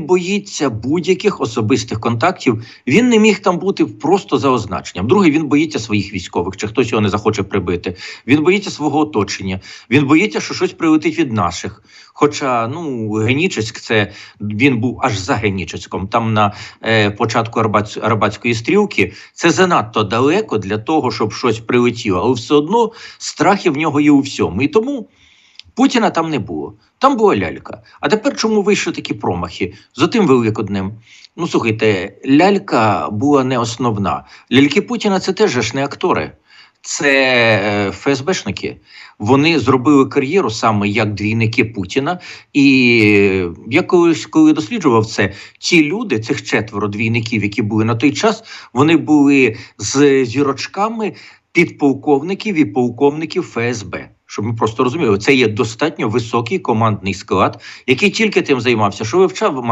боїться будь-яких особистих контактів. Він не міг там бути просто за означенням. Друге, він боїться своїх військових, чи хтось його не захоче прибити. Він боїться свого оточення. Він боїться, що щось прилетить від наших. Хоча ну Генічеськ, це він був аж за Генічеськом. Там на е, початку Арбац, Арбатської стрілки це занадто далеко для того, щоб щось прилетіло. Але все одно страхи в нього є у всьому. І тому Путіна там не було. Там була лялька. А тепер чому вийшли такі промахи? За тим великоднем. Ну слухайте, лялька була не основна. Ляльки Путіна це теж ж не актори. Це е, ФСБшники. Вони зробили кар'єру саме як двійники Путіна. І е, я колись, коли досліджував це, ті люди, цих четверо двійників, які були на той час, вони були з зірочками підполковників і полковників ФСБ. Щоб ми просто розуміли, це є достатньо високий командний склад, який тільки тим займався, що вивчав